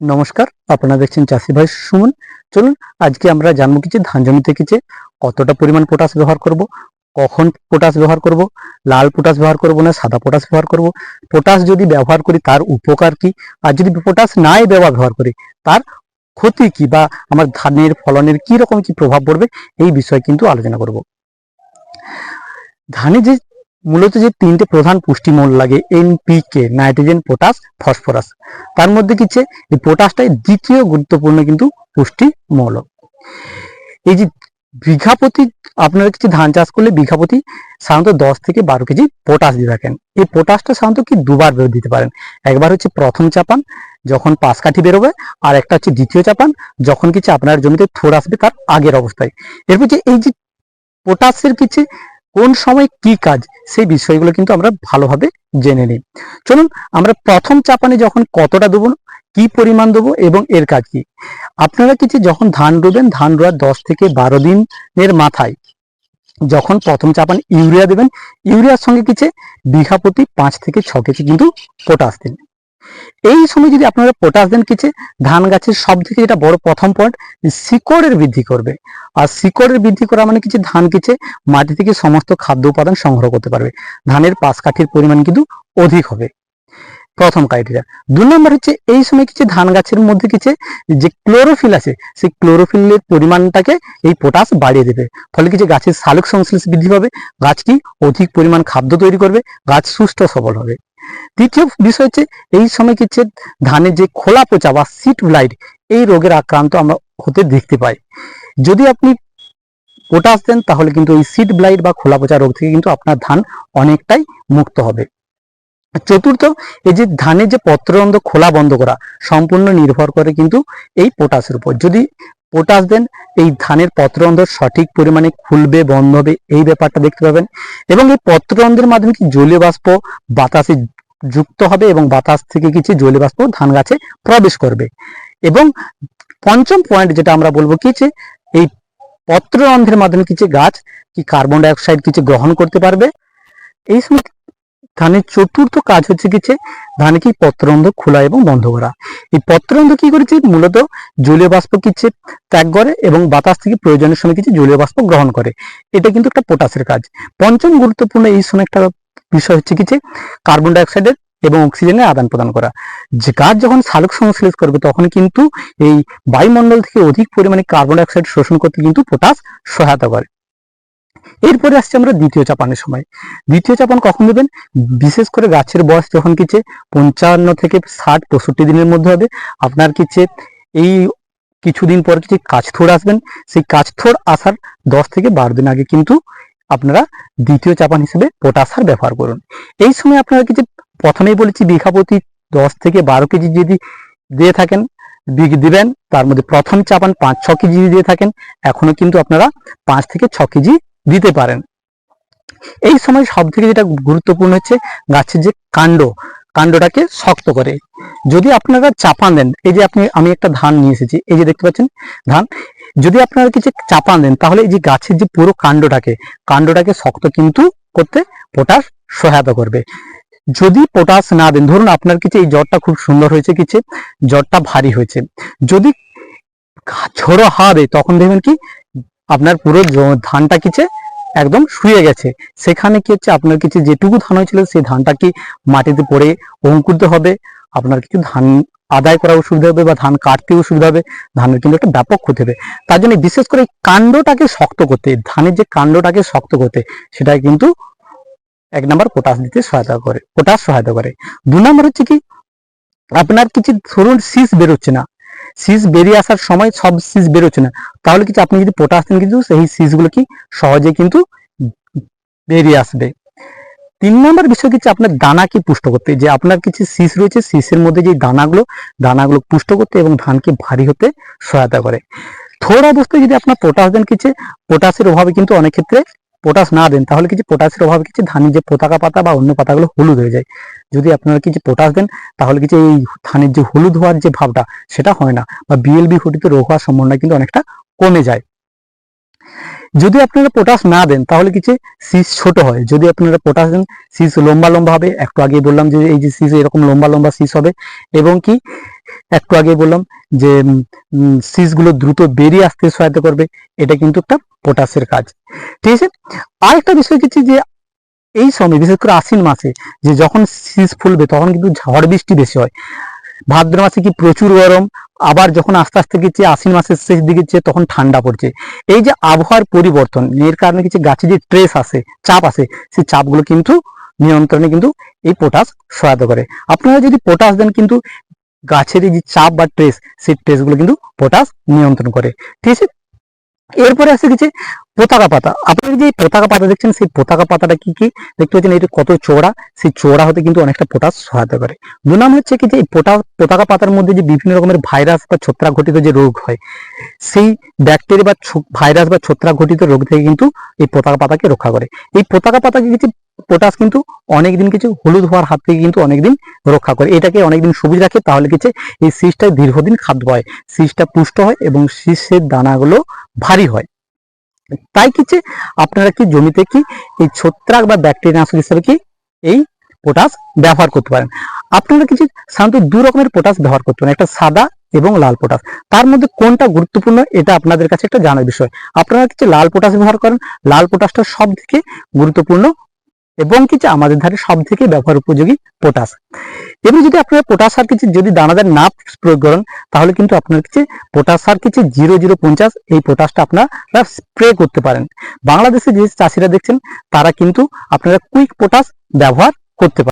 নমস্কার, আপনারা দেখছেন চাষি ভাই সুমন। চলুন, আজকে আমরা জানব কিছু ধান জমিতে কিছু কতটা পরিমাণ পটাশ ব্যবহার করব, কখন পটাশ ব্যবহার করব, লাল পটাশ ব্যবহার করব না সাদা পটাশ ব্যবহার করব পটাশ যদি ব্যবহার করি তার উপকার কি, আর যদি পটাশ নাই ব্যবহার করি তার ক্ষতি কি বা আমার ধানের ফলনের কি রকম কি প্রভাব পড়বে, এই বিষয়ে কিন্তু আলোচনা করব। ধানে যে মূলত যে তিনটে প্রধান পুষ্টিমূল লাগে এনপিকে নাইট্রোজেন পটাশ ফসফরাস তার মধ্যে কিছু এই পটাশটাই দ্বিতীয় গুরুত্বপূর্ণ কিন্তু পুষ্টি মৌল এই যে বিঘা প্রতি আপনারা কিছু ধান চাষ করলে বিঘা প্রতি সাধারণত দশ থেকে বারো কেজি পটাশ দিয়ে থাকেন। এই পটাশটা সাধারণত কি দুবার বের দিতে পারেন। একবার হচ্ছে প্রথম চাপান, যখন পাঁচ কাঠি বেরোবে, আর একটা হচ্ছে দ্বিতীয় চাপান, যখন কিছু আপনার জমিতে থোড় আসবে তার আগের অবস্থায়। এরপর যে এই যে পটাশের কিছু কোন সময় কি কাজ, সেই বিষয়গুলো কিন্তু আমরা ভালোভাবে জেনে নিই। চলুন আমরা প্রথম চাপানে যখন কতটা দেবো, কি পরিমাণ দেবো এবং এর কাজ কি? আপনারা কিছু যখন ধান রোবেন, ধান রোয়ার দশ থেকে বারো দিনের মাথায় যখন প্রথম চাপান ইউরিয়া দেবেন, ইউরিয়ার সঙ্গে কিছু বিঘা প্রতি পাঁচ থেকে ছ কেজি কিন্তু পটাশ দিন। এই সময় যদি আপনারা পটাশ দেন কিছু ধান গাছের সব থেকে যেটা বড় প্রথম পয়েন্ট শিকড়ের বৃদ্ধি করবে। আর শিকড়ের বৃদ্ধি করা মানে কিছু ধান কিছু মাটি থেকে সমস্ত খাদ্য উপাদান সংগ্রহ করতে পারবে। ধানের পাশ কাঠির পরিমাণ কিন্তু অধিক হবে। প্রথম ক্রাইটেরিয়া দু নম্বর হচ্ছে, এই সময় কিছু ধান গাছের মধ্যে কিছু যে ক্লোরোফিল আছে, সেই ক্লোরোফিলের পরিমাণটাকে এই পটাশ বাড়িয়ে দেবে। ফলে কিছু গাছের সালোক সংশ্লেষ বৃদ্ধি পাবে, গাছ কি অধিক পরিমাণ খাদ্য তৈরি করবে, গাছ সুস্থ সবল হবে। তৃতীয় বিষয় হচ্ছে, এই সময় কিছু ধানের যে খোলা পচা বা সিট ব্লাইট এই রোগের আক্রান্ত আমরা হতে দেখতে পাই। যদি আপনি পটাশ দেন, তাহলে কিন্তু এই সিট ব্লাইট বা খোলা পচা রোগ থেকে কিন্তু আপনার ধান অনেকটাই মুক্ত হবে। চতুর্থ, এই যে ধানের যে পত্ররন্ধ্র খোলা বন্ধ করা, সম্পূর্ণ নির্ভর করে কিন্তু এই পটাশের উপর। যদি পটাশ দেন, এই ধানের পত্ররন্ধ্র সঠিক পরিমাণে খুলবে, বন্ধ হবে, এই ব্যাপারটা দেখতে পাবেন। এবং এই পত্ররন্ধ্রের মাধ্যমে কি জলীয় বাষ্প বাতাসে যুক্ত হবে এবং বাতাস থেকে কিছু জলীয় বাষ্প ধান গাছে প্রবেশ করবে। এবং পঞ্চম পয়েন্ট যেটা আমরা বলব কি যে, এই পত্ররন্ধ্রের মাধ্যমে কিছু গাছ কি কার্বন ডাইঅক্সাইড কিছু গ্রহণ করতে পারবে। এই সময় ধানের চতুর্থ কাজ হচ্ছে কিছু ধানে কি পত্ররন্ধ্র খোলা এবং বন্ধ করা। এই পত্ররন্ধ্র কি করেছে? মূলত জলীয় বাষ্প কিছু ত্যাগ করে এবং বাতাস থেকে প্রয়োজনের সময় কিছু জলীয় বাষ্প গ্রহণ করে। এটা কিন্তু একটা পটাশের কাজ। পঞ্চম গুরুত্বপূর্ণ এই সময় একটা বিষয় হচ্ছে কিছু কার্বন ডাইঅক্সাইডের এবং অক্সিজেনের আদান প্রদান করা। যে গাছ যখন সালোক সংশ্লেষ করবে, তখন কিন্তু এই বায়ুমণ্ডল থেকে অধিক পরিমাণে কার্বন ডাইঅক্সাইড শোষণ করতে কিন্তু পটাশ সহায়তা করে। এরপরে আসছে আমরা দ্বিতীয় চাপানের সময়। দ্বিতীয় চাপান কখন দেবেন? বিশেষ করে গাছের বয়স যখন কিছু পঞ্চান্ন থেকে ষাট পঁয়ষট্টি দিনের মধ্যে হবে, আপনার কিছু এই কিছুদিন পর কিছু কাছথোড় আসবেন, সেই কাছথোড় আসার দশ থেকে বারো দিন আগে কিন্তু দ্বিতীয় চাপান হিসেবে পটাশ সার ব্যবহার করুন। এই সময় আপনারা কিছু প্রথমেই বলেছি, বিঘা প্রতি দশ থেকে বারো কেজি যদি দিয়ে থাকেন দিবেন, তার মধ্যে প্রথম চাপান পাঁচ, ছ কেজি দিয়ে থাকেন, এখনও কিন্তু আপনারা পাঁচ থেকে ছ কেজি দিতে পারেন। এই সময় সব থেকে যেটা গুরুত্বপূর্ণ হচ্ছে, গাছের যে কাণ্ড, কাণ্ডটাকে শক্ত করে। যদি আপনারা চাপান দেন, এই যে আপনি, আমি একটা ধান নিয়ে এসেছি, এই যে দেখতে পাচ্ছেন, ধান যদি আপনারা কিছু চাপান দেন, তাহলে এই যে গাছের যে পুরো কাণ্ডটাকে কাণ্ডটাকে শক্ত কিন্তু করতে পটাশ সহায়তা করবে। যদি পটাশ না দেন, ধরুন আপনার কিছু এই জ্বরটা খুব সুন্দর হয়েছে, কিছু জ্বরটা ভারী হয়েছে। যদি ঝোড়ো হবে তখন দেখবেন কি, আপনার পুরো ধানটা কিছু একদম শুয়ে গেছে। সেখানে কি হচ্ছে, আপনার কিছু যেটুকু ধান হয়েছিল, সেই ধানটা কি মাটিতে পড়ে অঙ্কুরিত হবে? আপনার কিছু ধান আদায় করা অসুবিধা হবে বা ধান কাটতে অসুবিধা হবে, ধানের কিন্তু একটা ব্যাপক ক্ষতি হবে। তার জন্য বিশেষ করে কাণ্ডটাকে শক্ত করতে, ধানের যে কাণ্ডটাকে শক্ত করতে সেটা কিন্তু এক নম্বর পটাশ দিতে সহায়তা করে পটাশ সহায়তা করে। দু নম্বর হচ্ছে কি, আপনার কিছু ধরুন শীষ বেরোচ্ছে না। শীষ বেরিয়ে আসার সময় সব শীষ বেরোচ্ছে না। তাহলে কিছু আপনি যদি পটাশ দেন, কিন্তু সেই শীষগুলো কি সহজে কিন্তু বেরিয়ে আসবে। তিন নম্বর বিষয় কিছু আপনার দানাকে পুষ্ট করতে। যে আপনার কিছু শীষ রয়েছে, শীষের মধ্যে যে দানাগুলো দানাগুলো পুষ্ট করতে এবং ধানকে ভারী হতে সহায়তা করে। থোড় অবস্থায় যদি আপনার পটাশ দেন কিছু পটাশের অভাবে কিন্তু অনেক ক্ষেত্রে পটাশ না দেন, তাহলে কিছু পটাশের অভাবে কিছু ধানের যে পতাকা পাতা বা অন্য পাতাগুলো হলুদ হয়ে যায়। যদি আপনারা কিছু পটাশ দেন, তাহলে কিছু এই ধানের যে হলুদ হওয়ার যে ভাবটা, সেটা হয় না। বা বিএলবি ঘটিত রোগ হওয়ার সম্ভাবনা কিন্তু অনেকটা কমে যায়। যদি আপনারা পটাশ না দেন, তাহলে কিছু শীষ ছোট হয়। যদি আপনারা পটাশ দেন, শীষ লম্বা লম্বা হবে। একটু আগে বললাম যে এই যে শীষ এরকম লম্বা লম্বা শীষ হবে। এবং কি, একটু আগে বললাম যে শীষগুলো দ্রুত বেরিয়ে আসতে সহায়তা করবে। এটা কিন্তু একটা পটাশের কাজ। ঠিক আছে? আরেকটা বিষয় কিছু যে, এই সময়, বিশেষ করে আশ্বিন মাসে, যে যখন শীষ ফুলবে, তখন কিন্তু ঝড় বৃষ্টি বেশি হয়। ভাদ্র মাসে কি প্রচুর গরম আবার যখন আস্তে আস্তে গেছে আশ্বিন মাসের শেষ দিকে যে তখন ঠান্ডা পড়ছে। এই যে আবহাওয়ার পরিবর্তন, এর কারণে কিছু গাছে যে ট্রেস আসে, চাপ আসে, সেই চাপগুলো কিন্তু নিয়ন্ত্রণে কিন্তু এই পটাশ সহায়তা করে। আপনারা যদি পটাশ দেন কিন্তু গাছের যে চাপ বা ট্রেস সেই ট্রেসগুলো কিন্তু পটাশ নিয়ন্ত্রণ করে। ঠিক আছে? এরপরে আসে কিছু পতাকা পাতা। আপনারা যে পতাকা পাতা দেখছেন, সেই পতাকা পাতাটা কি কি? দেখতে পাচ্ছেন এটা কত চওড়া, সেই চওড়া হতে কিন্তু অনেকটা পটাশ সহায়তা করে। দু নাম হচ্ছে কি যে পোটা, পতাকা পাতার মধ্যে যে বিভিন্ন রকমের ভাইরাস বা ছত্রাক ঘটিত যে রোগ হয়, সেই ব্যাকটেরিয়া বা ভাইরাস বা ছত্রাক ঘটিত রোগ থেকে কিন্তু এই পতাকা পাতাকে রক্ষা করে। এই পতাকা পাতাকে কিছু পটাশ কিন্তু অনেকদিন কিছু হলুদ হওয়ার হাত থেকে কিন্তু অনেকদিন রক্ষা করে। এটাকে অনেকদিন সবুজ রাখে, তাহলে কিছু এই শীষটা দীর্ঘদিন খাদ্য হয়। শীষটা পুষ্ট হয় এবং শীষের দানাগুলো ভারী হয়। তাই কিছু আপনারা কি জমিতে কি এই ছত্রাক বা ব্যাকটেরিয়া নাশক হিসেবে কি এই পটাশ ব্যবহার করতে পারেন? আপনারা কিছু সাধারণত দু রকমের পটাশ ব্যবহার করতে পারেন, একটা সাদা এবং লাল পটাশ তার মধ্যে কোনটা গুরুত্বপূর্ণ এটা আপনাদের কাছে একটা জানার বিষয়। আপনারা কিছু লাল পটাশ ব্যবহার করেন, লাল পটাশটা সব থেকে গুরুত্বপূর্ণ এবং কিছু আমাদের ধারে সব থেকে ব্যবহার উপযোগী পটাশ এবং যদি আপনারা পটাশ সার কিছু যদি দানাদার না প্রয়োগ করেন, তাহলে কিন্তু আপনার কিছু পটাশ সার কিছু জিরো জিরো পঞ্চাশ এই পটাশটা আপনারা স্প্রে করতে পারেন। বাংলাদেশে যে চাষিরা দেখছেন, তারা কিন্তু আপনারা কুইক পটাশ ব্যবহার করতে পারেন।